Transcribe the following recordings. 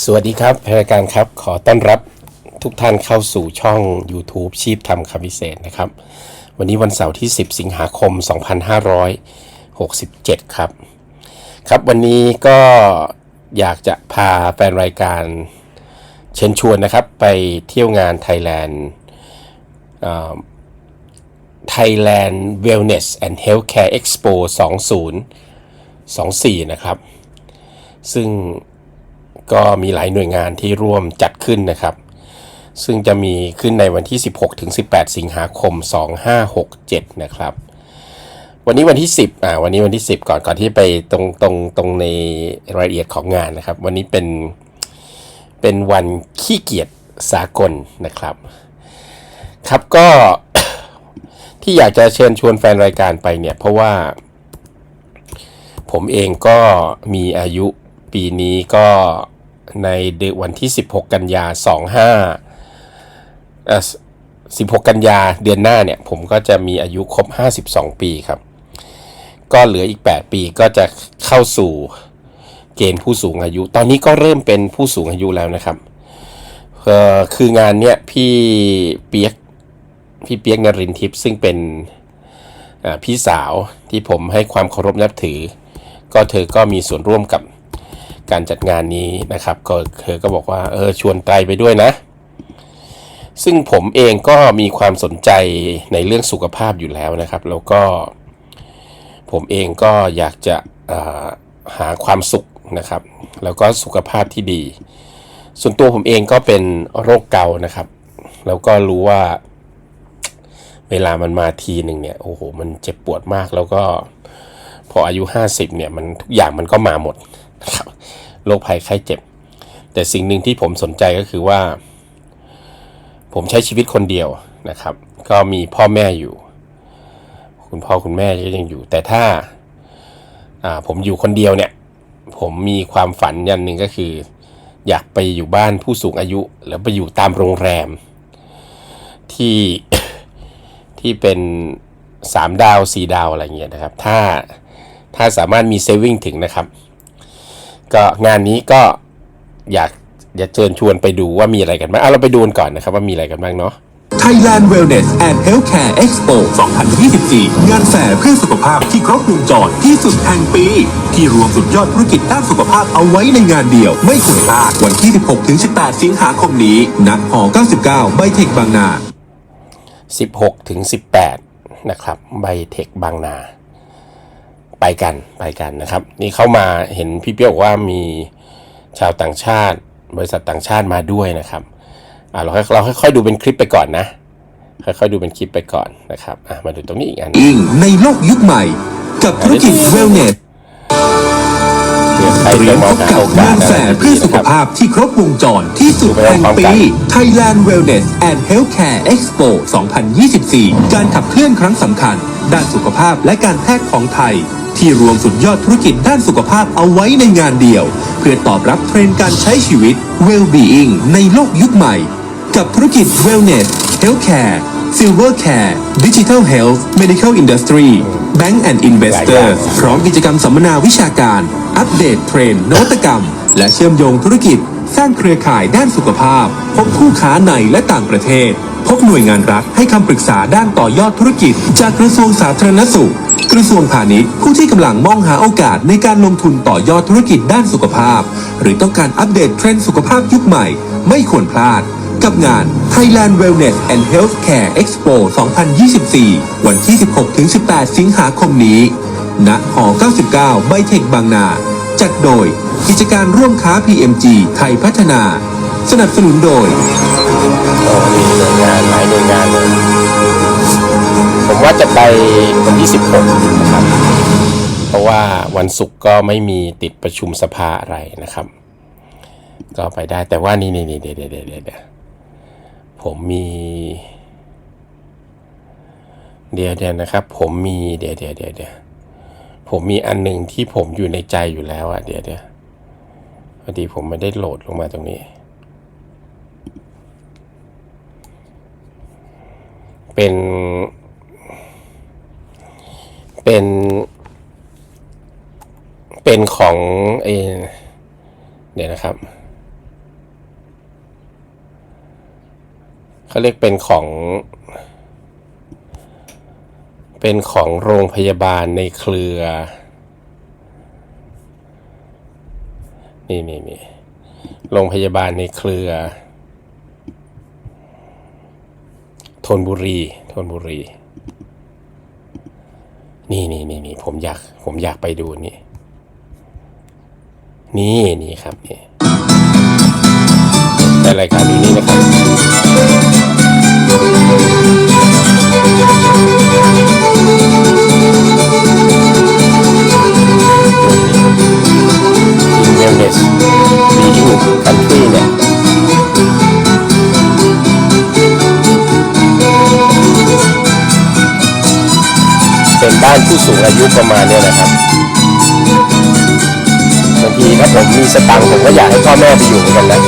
สวัสดีครับรายการครับ ขอต้อนรับทุกท่านเข้าสู่ช่อง YouTube ชีพทำคำพิเศษนะครับ วันนี้วันเสาร์ที่ 10 สิงหาคม 2567 ครับ ครับวันนี้ก็อยากจะพาแฟนรายการเชิญชวนนะครับ ไปเที่ยวงาน Thailand Thailand Wellness and Healthcare Expo 2024 นะครับ ซึ่ง ก็มีหลายหน่วยงานที่ร่วมจัดขึ้นนะครับ ซึ่งจะมีขึ้นในวันที่ 16ถึง18 สิงหาคม 2567 นะครับ วันนี้วันที่ 10อ่าวันนี้วันที่ 10 ก่อนก่อนที่ไปตรงตรงตรงในรายละเอียดของงานนะครับ วันนี้เป็นเป็นวันขี้เกียจสากลนะครับ ครับก็ที่อยากจะเชิญชวนแฟนรายการไปเนี่ย เพราะว่า ผมเองก็มีอายุปีนี้ก็ ในเดวันที่ 16 กันยา 25เอ่อ16 กันยาเดือนหน้าเนี่ย ผมก็จะมีอายุครบ 52 ปีครับ ก็เหลืออีก 8 ปีก็จะเข้าสู่เกณฑ์ผู้สูงอายุ ตอนนี้ก็เริ่มเป็นผู้สูงอายุแล้วนะครับเอ่อคืองานเนี้ยพี่เปียกพี่เปียกนรินทร์ทิพย์ซึ่งเป็นพี่สาวที่ผมให้ความเคารพนับถือ ก็เธอก็มีส่วนร่วมกับ การจัดงานนี้นะครับ ก็เธอก็บอกว่าเออชวนไตรไปด้วยนะ ซึ่งผมเองก็มีความสนใจในเรื่องสุขภาพอยู่แล้วนะครับ แล้วก็ผมเองก็อยากจะหาความสุขนะครับ แล้วก็สุขภาพที่ดี ส่วนตัวผมเองก็เป็นโรคเกาต์นะครับ แล้วก็รู้ว่า เวลามันมาทีหนึ่งเนี่ยโอ้โหมันเจ็บปวดมากแล้วก็พออายุ 50เนี่ยมันทุกอย่างมันก็มาหมดนะครับ โรคภัยไข้เจ็บ แต่สิ่งหนึ่งที่ผมสนใจก็คือว่า ผมใช้ชีวิตคนเดียวนะครับ ก็มีพ่อแม่อยู่ คุณพ่อคุณแม่ก็ยังอยู่ แต่ถ้าผมอยู่คนเดียวเนี่ย ผมมีความฝันอย่างหนึ่งก็คือ อยากไปอยู่บ้านผู้สูงอายุ แล้วไปอยู่ตามโรงแรม ที่ที่เป็นสามดาวสี่ดาวอะไรเงี้ยนะครับ ถ้าถ้าสามารถมีเซฟวิ่งถึงนะครับ ก็งานนี้ก็อยากจะเชิญชวนไปดูว่ามีอะไรกันบ้างอะเราไปดูกันก่อนนะครับว่ามีอะไรกันบ้างเนาะ Thailand Wellness and Healthcare Expo 2024 งานแฟร์เพื่อสุขภาพที่ครบวงจรที่สุดแห่งปี ที่รวมสุดยอดธุรกิจด้านสุขภาพเอาไว้ในงานเดียว ไม่ควรพลาดวันที่ 16-18 สิงหาคมนี้ณหอ 99 ไบเทคบางนา 16ถึง18 นะครับ ไบเทคบางนา ไปกันไปกันนะครับ นี่เข้ามาเห็นพี่เปี้ยวบอกว่ามีชาวต่างชาติ บริษัทต่างชาติมาด้วยนะครับอ่าเราค่อยเราค่อยๆดูเป็นคลิปไปก่อนนะ ค่อยๆดูเป็นคลิปไปก่อนนะครับอะมาดูตรงนี้อีกอันอิงในโลกยุคใหม่ กับธุรกิจ Wellness เผื่อใครเตรีจะยมมพองบหากับโอกาสงานอะแฟไรร์เพื่อดีๆสุนะขครับภาพที่ครบวงจรที่สุดแห่งปี Thailand Wellness and Healthcare Expo 2024 การขับเคลื่อนครั้งสำคัญ ด้านสุขภาพและการแพทย์ของไทย ที่รวมสุดยอดธุรกิจด้านสุขภาพเอาไว้ในงานเดียว เพื่อตอบรับเทรนด์การใช้ชีวิต Well-being ในโลกยุคใหม่ กับธุรกิจ Wellness Healthcare Silver Care Digital Health Medical Industry Bank and Investor พร้อมกิจกรรมสัมมนาวิชาการ อัปเดตเทรนด์นวัตกรรม และเชื่อมโยงธุรกิจ สร้างเครือข่ายด้านสุขภาพ พบคู่ค้าในและต่างประเทศ พบหน่วยงานรัฐให้คำปรึกษาด้านต่อยอดธุรกิจ จากกระทรวงสาธารณสุข กระทรวงพาณิชย์ผู้ที่กำลังมองหาโอกาสในการลงทุนต่อยอดธุรกิจด้านสุขภาพ หรือต้องการอัปเดตเทรนด์สุขภาพยุคใหม่ ไม่ควรพลาด กับงาน Thailand Wellness and Healthcare Expo 2024 วันที่ 16-18 สิงหาคมนี้ณหอ99 ไบเทคบางนา จัดโดยกิจการร่วมค้า PMG ไทยพัฒนา สนับสนุนโดยโอ้มีหน่วยงานหลาย ว่าจะไปวันที่ 16 นะครับ เพราะว่าวันศุกร์ก็ไม่มีติดประชุมสภาอะไรนะครับ ก็ไปได้แต่ว่านี่นี่นี่เดี๋ยวเดี๋ยวเดี๋ยวเดี๋ยวผมมี เดี๋ยวเดี๋ยวนะครับ ผมมีเดี๋ยวเดี๋ยวเดี๋ยวเดี๋ยวผมมีอันหนึ่งที่ผมอยู่ในใจอยู่แล้วอะเดี๋ยวเดี๋ยวพอดีผมไม่ได้โหลดลงมาตรงนี้ เป็น เป็น เป็นของเอเดี๋ยวนะครับเขาเรียกเป็นของ เป็นของโรงพยาบาลในเครือ นี่นี่นี่โรงพยาบาลในเครือธนบุรีธนบุรี นี่นี่นี่นี่ผมอยากผมอยากไปดูนี่ นี่นี่ครับนี่ในรายการดูนี่นะครับ in wellness being country เนี่ย เป็นบ้านผู้สูงอายุประมาณเนี้ยนะครับบางทีถ้าผมมีสตังค์ผมก็อยากให้พ่อแม่ไปอยู่เหมือนกันนะ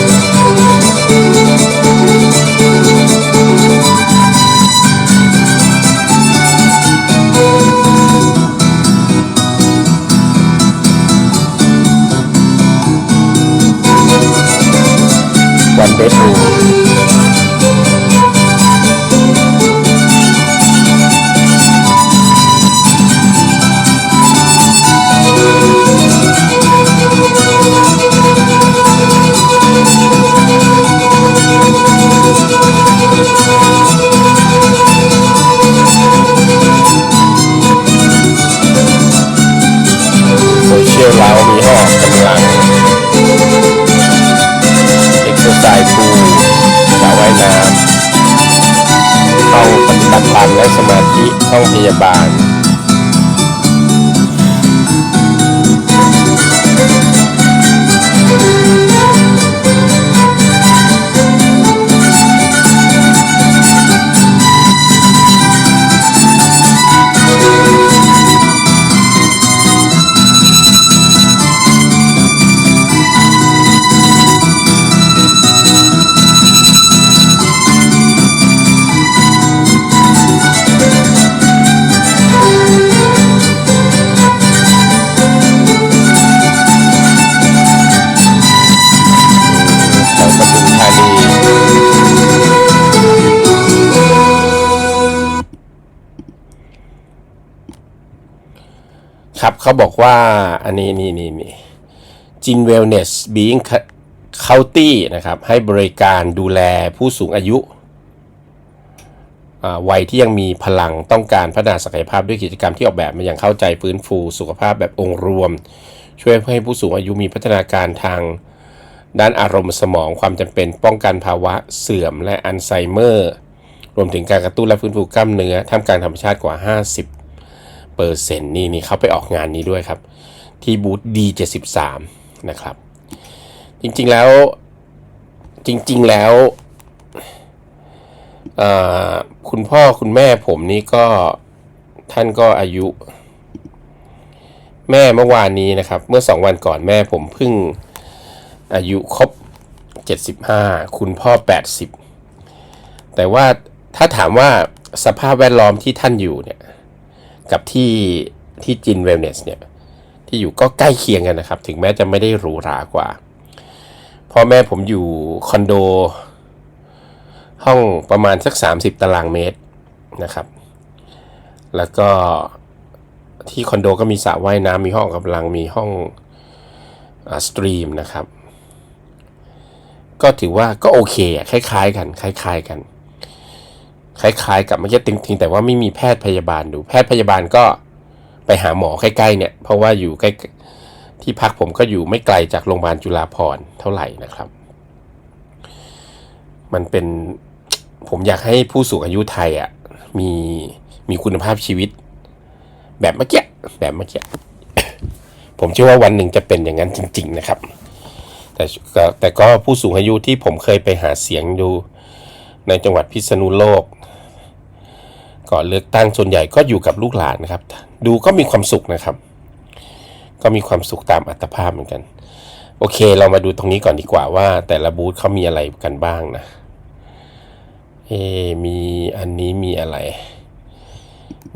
วันเบดรูม เขาบอกว่าอันนี้นี่นี่นี่จินเวลเนสบีงเคาตี้นะครับ ให้บริการดูแลผู้สูงอายุวัยที่ยังมีพลังต้องการพัฒนาศักยภาพด้วยกิจกรรมที่ออกแบบมาอย่างเข้าใจฟื้นฟูสุขภาพแบบองค์รวม ช่วยให้ผู้สูงอายุมีพัฒนาการทางด้านอารมณ์สมองความจำเป็นป้องกันภาวะเสื่อมและอัลไซเมอร์ รวมถึงการกระตุ้นและฟื้นฟูกล้ามเนื้อท่ามกลางธรรมชาติกว่า 50 เปอร์เซ็นต์นี่นี่เขาไปออกงานนี้ด้วยครับ ที่บูธ D73 นะครับ จริงๆแล้วจริง ๆแล้วคุณพ่อคุณแม่ผมนี่ก็ท่านก็อายุ แม่เมื่อวานนี้นะครับ เมื่อสองวันก่อนแม่ผมเพิ่งอายุครบ75คุณพ่อ80แต่ว่าถ้าถามว่าสภาพแวดล้อมที่ท่านอยู่เนี่ย กับที่ที่จินเวลเนสเนี่ยที่อยู่ก็ใกล้เคียงกันนะครับ ถึงแม้จะไม่ได้หรูหรากว่าพ่อแม่ผมอยู่คอนโด ห้องประมาณสัก 30 ตารางเมตรนะครับ แล้วก็ที่คอนโดก็มีสระว่ายน้ำมีห้องกำลังมีห้องสตรีมนะครับ ก็ถือว่าก็โอเคคล้ายๆกัน คล้าย ๆ กัน คล้ายๆ กับเมื่อกี้ติงๆแต่ว่าไม่มีแพทย์พยาบาลดู แพทย์พยาบาลก็ไปหาหมอใกล้ๆเนี่ย เพราะว่าอยู่ใกล้ที่พักผมก็อยู่ไม่ไกลจากโรงพยาบาลจุฬาภรณ์เท่าไหร่นะครับ มันเป็นผมอยากให้ผู้สูงอายุไทยอะมีมีคุณภาพชีวิต แบบเมื่อกี้แบบเมื่อกี้ผมเชื่อว่าวันหนึ่งจะเป็นอย่างนั้นจริง ๆ นะครับ แต่แต่ก็ผู้สูงอายุที่ผมเคยไปหาเสียงดูในจังหวัดพิษณุโลก ก่อนเลือกตั้งส่วนใหญ่ก็อยู่กับลูกหลานนะครับ ดูก็มีความสุขนะครับ ก็มีความสุขตามอัตภาพเหมือนกัน โอเค เรามาดูตรงนี้ก่อนดีกว่าว่า แต่ละบูธเขามีอะไรกันบ้างนะเอมีอันนี้มีอะไร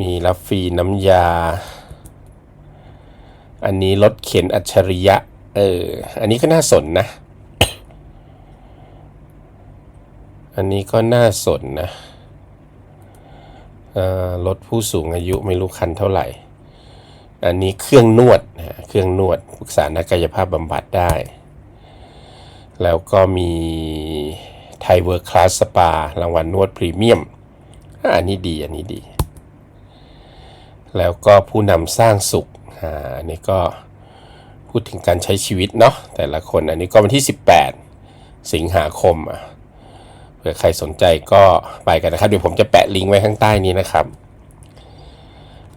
มีรับฟรีน้ำยา อันนี้รถเข็นอัจฉริยะ เออ อันนี้ก็น่าสนนะ อันนี้ก็น่าสนนะ รถผู้สูงอายุไม่รู้คันเท่าไหร่ อันนี้เครื่องนวดนะเครื่องนวดปรึกษานักกายภาพบำบัดได้ แล้วก็มีไทยเวิร์คคลาสสปารางวัลนวดพรีเมียม อันนี้ดี อันนี้ดี แล้วก็ผู้นำสร้างสุข อันนี้ก็พูดถึงการใช้ชีวิตเนาะแต่ละคน อันนี้ก็วันที่ 18 สิงหาคมอะ ผื่อใครสนใจก็ไปกันนะครับ เดี๋ยวผมจะแปะลิงก์ไว้ข้างใต้นี้นะครับ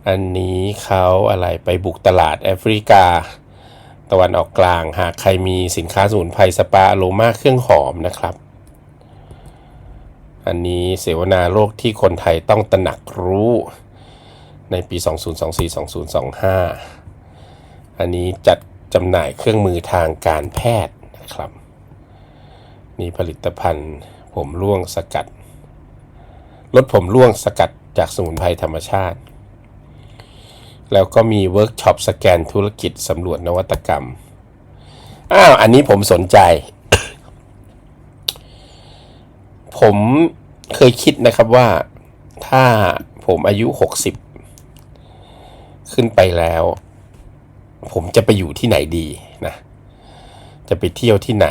อันนี้เขาอะไรไปบุกตลาดแอฟริกา ตะวันออกกลาง หากใครมีสินค้าสมุนไพรสปาอโรมาเครื่องหอมนะครับ อันนี้เสวนาโรคที่คนไทยต้องตระหนักรู้ในปี 2024-2025 อันนี้จัดจำหน่ายเครื่องมือทางการแพทย์นะครับนี่ผลิตภัณฑ์ ผมร่วงสกัด ลดผมร่วงสกัดจากสมุนไพรธรรมชาติ แล้วก็มีเวิร์กช็อปสแกนธุรกิจสำรวจนวัตกรรม อ้าว อันนี้ผมสนใจ ผมเคยคิดนะครับว่าถ้าผมอายุ 60 ขึ้นไปแล้ว ผมจะไปอยู่ที่ไหนดีนะ จะไปเที่ยวที่ไหน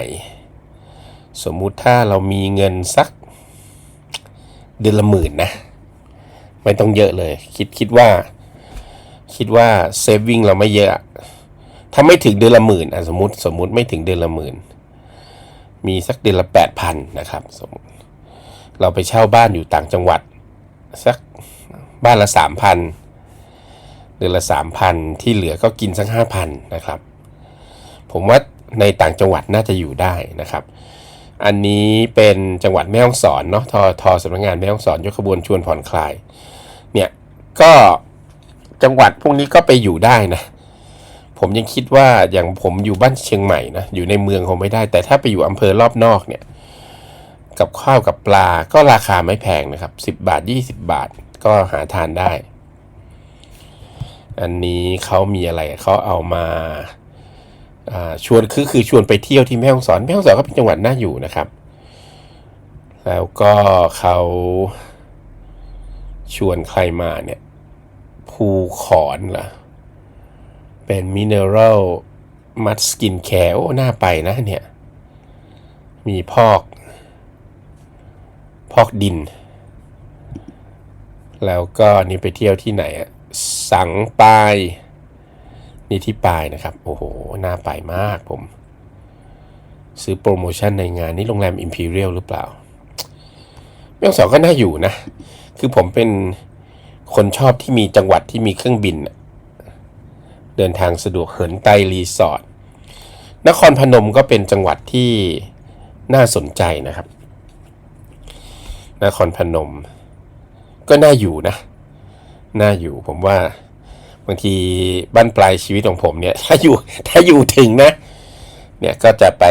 สมมุติถ้าเรามีเงินสักเดือนละหมื่นนะ ไม่ต้องเยอะเลย คิดคิดว่า คิดว่าเซฟวิ่งเราไม่เยอะ ถ้าไม่ถึงเดือนละหมื่นอะสมมติสมมุติไม่ถึงเดือนละหมื่นมีสักเดือนละแปดพันนะครับสมมติเราไปเช่าบ้านอยู่ต่างจังหวัด สักบ้านละสามพันเดือนละสามพันที่เหลือก็กินสักห้าพันนะครับ ผมว่าในต่างจังหวัดน่าจะอยู่ได้นะครับ อันนี้เป็นจังหวัดแม่ฮ่องสอนเนาะทอทอสำนักงานแม่ฮ่องสอนยกขบวนชวนผ่อนคลาย เนี่ยก็จังหวัดพวกนี้ก็ไปอยู่ได้นะ ผมยังคิดว่าอย่างผมอยู่บ้านเชียงใหม่นะอยู่ในเมืองคงไม่ได้ แต่ถ้าไปอยู่อำเภอรอบนอกเนี่ย กับข้าวกับปลาก็ราคาไม่แพงนะครับ 10 บาท 20 บาทก็หาทานได้ อันนี้เขามีอะไรเขาเอามา ชวนคือคือชวนไปเที่ยวที่แม่ฮ่องสอนแม่ฮ่องสอนก็เป็นจังหวัดน่าอยู่นะครับ แล้วก็เขาชวนใครมาเนี่ยภูขอนเหรอเป็นมิเนอรัลมัดสกินแคร์โอ้น่าไปนะเนี่ย มีพอก พอกดิน แล้วก็นี่ไปเที่ยวที่ไหนอะสังปาย นี่ที่ปลายนะครับ โอ้โห น่าไปมากผม ซื้อโปรโมชั่นในงานนี่โรงแรม Imperial หรือเปล่าแม่ฮ่องสอนก็น่าอยู่นะ คือผมเป็นคนชอบที่มีจังหวัดที่มีเครื่องบิน เดินทางสะดวกเหินไตรีสอร์ทนครพนมก็เป็นจังหวัดที่น่าสนใจนะครับ นครพนม ก็น่าอยู่นะ น่าอยู่ผมว่าางทีบ้านปลายชีวิตของผมเนี่ยถ้าอยู่ถ้าอยู่ถึงนะเนี่ยก็จะไป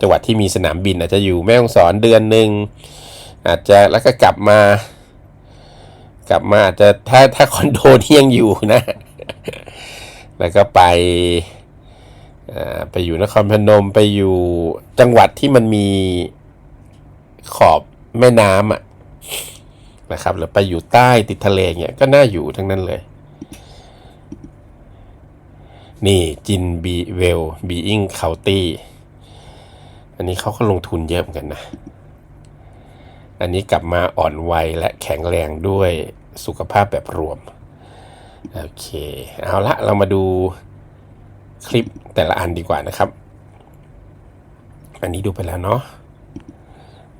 จังหวัดที่มีสนามบินอาจจะอยู่แม่ฮ่องสอนเดือนหนึ่งอาจจะแล้วก็กลับมา กลับมาอาจจะถ้าถ้าคอนโดที่ยังอยู่นะ แล้วก็ไปไปอยู่นครพนมไปอยู่จังหวัดที่มันมีขอบแม่น้ำอะนะครับหรือไปอยู่ใต้ติดทะเลเงี้ยก็น่าอยู่ทั้งนั้นเลย นี่จินบีเวลบีอิงเคาตี้อันนี้เขาก็ลงทุนเยอะเหมือนกันนะ อันนี้กลับมาอ่อนวัยและแข็งแรงด้วยสุขภาพแบบรวม โอเค เอาละเรามาดูคลิปแต่ละอันดีกว่านะครับ อันนี้ดูไปแล้วเนาะ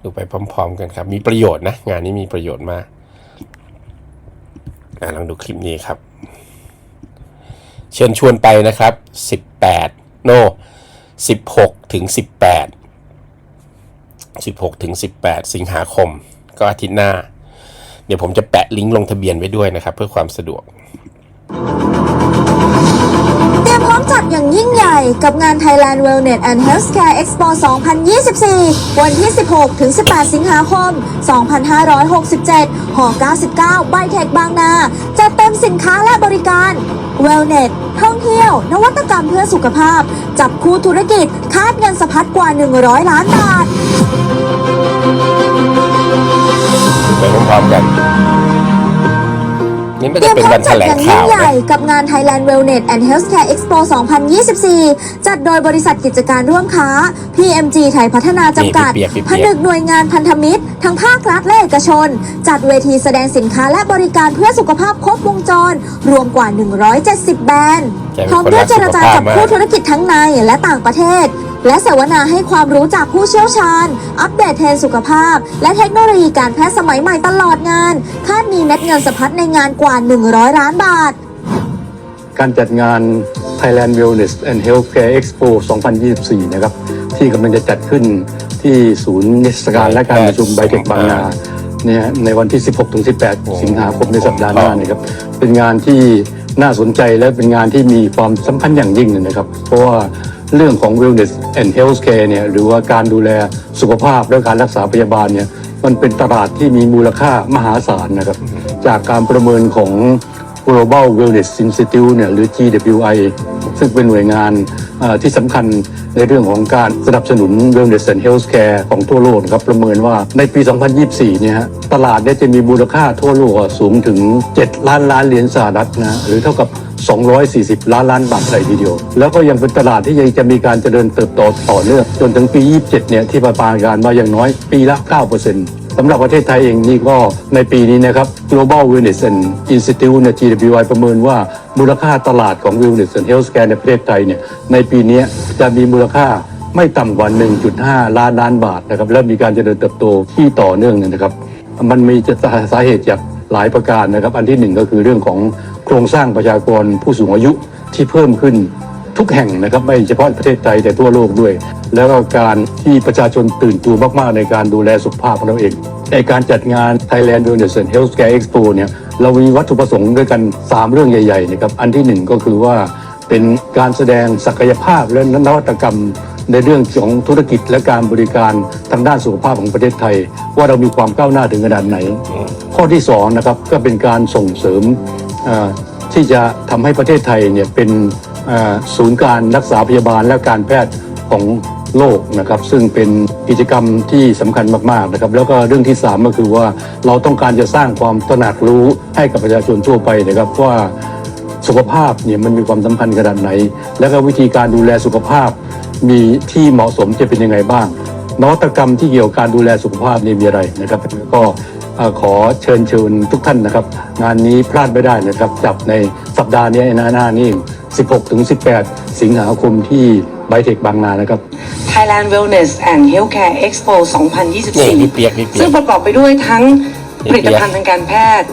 ดูไปพร้อม ๆ กันครับ มีประโยชน์นะ งานนี้มีประโยชน์มากอะลองดูคลิปนี้ครับ เชิญชวนไปนะครับ 18 โน 16 ถึง 18 16 ถึง 18 สิงหาคม ก็อาทิตย์หน้า เดี๋ยวผมจะแปะลิงก์ลงทะเบียนไว้ด้วยนะครับ เพื่อความสะดวก มพร้อมจัดอย่างยิ่งใหญ่กับงาน Thailand Wellness and Healthcare Expo 2024 วันที่ 16 ถึง 18 สิงหาคม 2567 หอ 99 ไบเทคบางนา จะเต็มสินค้าและบริการ Wellness ท่องเที่ยว นวัตกรรมเพื่อสุขภาพ จับคู่ธุรกิจ คาดเงินสะพัดกว่า 100 ล้านบาท ไปพร้อมๆกัน นี่มันเตรีจะยมเป็นพร้อวัมนแถจัดลองย่างข่ายิ่งวใหญ่นะกับงาน Thailand Wellness and Healthcare Expo 2024 จัดโดยบริษัทกิจการร่วมค้า PMG ไทยพัฒนาจำกัดนี่พี่เปียกพี่ผเปียกนึกหน่วยงานพันธมิตร ทั้งภาครัฐและเอกชน จัดเวทีแสดงสินค้าและบริการเพื่อสุขภาพครบวงจร รวมกว่า 170 แบรนด์แกเป็น พร้อมคนด้วรัยกเจสุรขจาภาพกับมากผู้ธุรกิจทั้งในและต่างประเทศ และเสวนาให้ความรู้จากผู้เชี่ยวชาญ อัปเดตเทรนด์สุขภาพ และเทคโนโลยีการแพทย์สมัยใหม่ตลอดงาน คาดมีเม็ดเงินสะพัดในงานกว่า 100 ล้านบาท การจัดงาน Thailand Wellness and Healthcare Expo 2024 นะครับ ที่กำลังจะจัดขึ้นที่ศูนย์นิทรรศการและการประชุมไบเทคบางนาเนี่ยในวันที่ 16-18 สิงหาคมในสัปดาห์หน้านะครับ เป็นงานที่ น่าสนใจและเป็นงานที่มีความสำคัญอย่างยิ่งเลยนะครับ เพราะว่าเรื่องของ wellness and healthcare เนี่ยหรือว่าการดูแลสุขภาพและการรักษาพยาบาลเนี่ยมันเป็นตลาดที่มีมูลค่ามหาศาลนะครับ จากการประเมินของ Global Wellness Institute เนี่ยหรือ GWI ซึ่งเป็นหน่วยงาน ที่สำคัญในเรื่องของการสนับสนุน Wellness and Healthcare ของทั่วโลกครับประเมินว่าในปี 2024 เนี่ยฮะตลาดเนี่ยจะมีมูลค่าทั่วโลกสูงถึง 7 ล้านล้านเหรียญสหรัฐนะหรือเท่ากับ 240 ล้านล้านบาทเลยทีเดียว แล้วก็ยังเป็นตลาดที่ยังจะมีการเจริญเติบโตต่อเนื่องจนถึงปี 27 เนี่ยที่ประมาณการว่าอย่างน้อยปีละ 9% สำหรับประเทศไทยเองนี่ก็ในปีนี้นะครับ Global Wellness and Institute เนี่ย GWI ประเมินว่ามูลค่าตลาดของ Wellness and Healthcare ในประเทศไทยเนี่ยในปีนี้จะมีมูลค่าไม่ต่ำกว่า 1.5 ล้านล้านบาทนะครับและมีการเจริญเติบโตที่ต่อเนื่องนะครับ มันมีสาเหตุจากหลายประการนะครับ อันที่หนึ่งก็คือเรื่องของโครงสร้างประชากรผู้สูงอายุที่เพิ่มขึ้น ทุกแห่งนะครับไม่เฉพาะประเทศไทยแต่ทั่วโลกด้วย แล้วก็การที่ประชาชนตื่นตัวมากๆ ในการดูแลสุขภาพของเราเอง ในการจัดงาน Thailand Wellness and Healthcare Expo เนี่ยเรามีวัตถุประสงค์ด้วยกัน 3 เรื่องใหญ่ๆนะครับอันที่หนึ่งก็คือว่าเป็นการแสดงศักยภาพและนวัตกรรมในเรื่องของธุรกิจและการบริการทางด้านสุขภาพของประเทศไทย ว่าเรามีความก้าวหน้าถึงขนาดไหน ข้อที่สองนะครับก็เป็นการส่งเสริมที่จะทำให้ประเทศไทยเนี่ยเป็น ศูนย์การรักษาพยาบาลและการแพทย์ของโลกนะครับซึ่งเป็นกิจกรรมที่สำคัญมากๆนะครับแล้วก็เรื่องที่สามก็คือว่าเราต้องการจะสร้างความตระหนักรู้ให้กับประชาชนทั่วไปนะครับว่าสุขภาพเนี่ยมันมีความสำคัญขนาดไหน แล้วก็วิธีการดูแลสุขภาพ มีที่เหมาะสมจะเป็นยังไงบ้างนวัตกรรมที่เกี่ยวกับการดูแลสุขภาพนี่มีอะไรนะครับก็ขอเชิญชวนทุกท่านนะครับ งานนี้พลาดไม่ได้นะครับจับในสัปดาห์นี้นะหน้านี่ 16ถึง18 สิงหาคมที่ไบเทคบางนานะครับ Thailand Wellness and Healthcare Expo นี่พี่เปียกพี่เปียก2024ซึ่งประกอบไปด้วยทั้งพี่ผเปียกลิตภัณฑ์ทางการแพทย์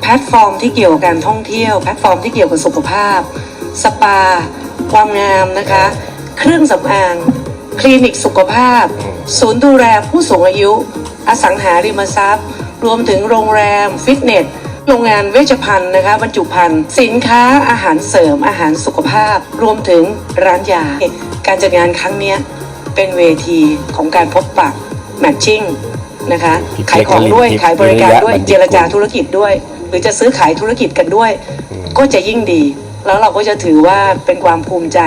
แพลตฟอร์มที่เกี่ยวกับการท่องเที่ยว แพลตฟอร์มที่เกี่ยวกับสุขภาพ สปา ความงามนะคะ เครื่องสำอาง คลินิกสุขภาพ ศูนย์ดูแลผู้สูงอายุ อสังหาริมทรัพย์ รวมถึงโรงแรม ฟิตเนส โรงงานเวชภัณฑ์นะคะบรรจุภัณฑ์สินค้าอาหารเสริมอาหารสุขภาพ รวมถึงร้านยา การจัดงานครั้งนี้เป็นเวทีของการพบปะแมทชิ่งนะคะขายของด้วยขายบริการด้วยเจรจาธุรกิจด้วย หรือจะซื้อขายธุรกิจกันด้วย ก็จะยิ่งดี แล้วเราก็จะถือว่าเป็นความภูมิใจ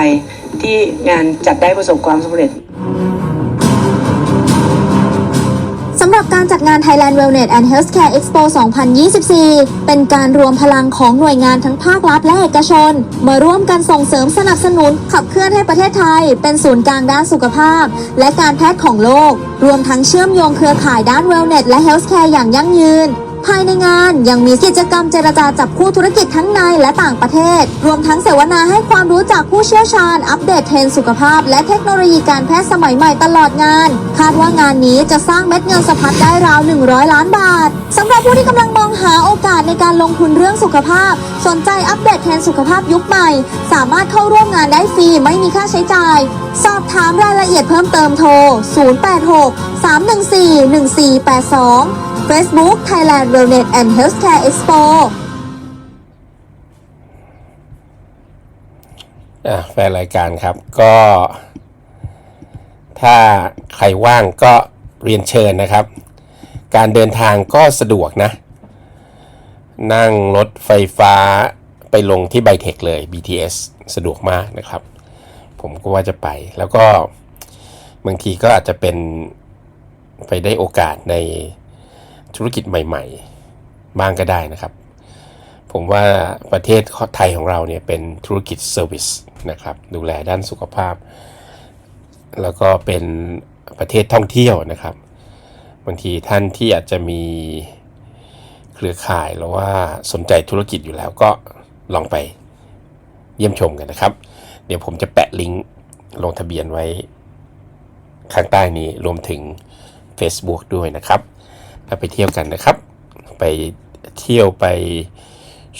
ที่งานจัดได้ประสบความสำเร็จ การจัดงาน Thailand Wellness and Healthcare Expo 2024 เป็นการรวมพลังของหน่วยงานทั้งภาครัฐและเอกชน มาร่วมกันส่งเสริมสนับสนุน ขับเคลื่อนให้ประเทศไทย เป็นศูนย์กลางด้านสุขภาพ และการแพทย์ของโลก รวมทั้งเชื่อมโยงเครือข่ายด้าน Wellness และ Healthcare อย่างยั่งยืน ภายในงานยังมีกิจกรรมเจรจาจับคู่ธุรกิจทั้งในและต่างประเทศ รวมทั้งเสวนาให้ความรู้จากผู้เชี่ยวชาญ อัปเดตเทรนสุขภาพ และเทคโนโลยีการแพทย์สมัยใหม่ตลอดงาน คาดว่างานนี้จะสร้างเม็ดเงินสะพัดได้ราว 100 ล้านบาทสำหรับผู้ที่กำลังมองหาโอกาสในการลงทุนเรื่องสุขภาพ สนใจอัปเดตเทรนสุขภาพยุคใหม่ สามารถเข้าร่วมงานได้ฟรีไม่มีค่าใช้จ่าย สอบถามรายละเอียดเพิ่มเติมโทร 086 314 1482 Facebook Thailand Wellness and Healthcare Expo แฟนรายการครับก็ ถ้าใครว่างก็เรียนเชิญนะครับ การเดินทางก็สะดวกนะ นั่งรถไฟฟ้าไปลงที่ไบเทคเลย BTS สะดวกมากนะครับ ผมก็ว่าจะไปแล้วก็บางทีก็อาจจะเป็นไปได้โอกาสใน ธุรกิจใหม่ ๆ บ้างก็ได้นะครับ ผมว่าประเทศไทยของเราเนี่ยเป็นธุรกิจเซอร์วิสนะครับ ดูแลด้านสุขภาพ แล้วก็เป็นประเทศท่องเที่ยวนะครับ บางทีท่านที่อาจจะมีเครือข่ายหรือว่าสนใจธุรกิจอยู่แล้วก็ลองไปเยี่ยมชมกันนะครับ เดี๋ยวผมจะแปะลิงก์ลงทะเบียนไว้ข้างใต้นี้รวมถึง Facebook ด้วยนะครับ แล้วไปเที่ยวกันนะครับ ไปเที่ยวไป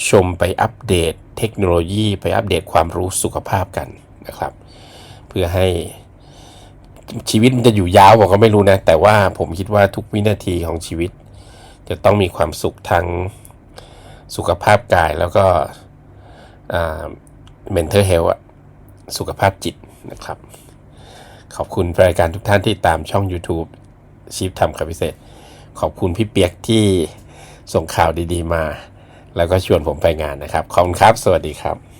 ชมไปอัปเดตเทคโนโลยี ไปอัปเดตความรู้สุขภาพกันนะครับ เพื่อให้ชีวิตมันจะอยู่ยาวผมก็ไม่รู้นะ แต่ว่าผมคิดว่าทุกวินาทีของชีวิต จะต้องมีความสุขทั้งสุขภาพกายแล้วก็ mental health สุขภาพจิตนะครับ ขอบคุณรายการทุกท่านที่ตามช่อง YouTube ชีพทำคำพิเศษ ขอบคุณพี่เปียกที่ส่งข่าวดีๆมา แล้วก็ชวนผมไปงานนะครับ ขอบคุณครับ สวัสดีครับ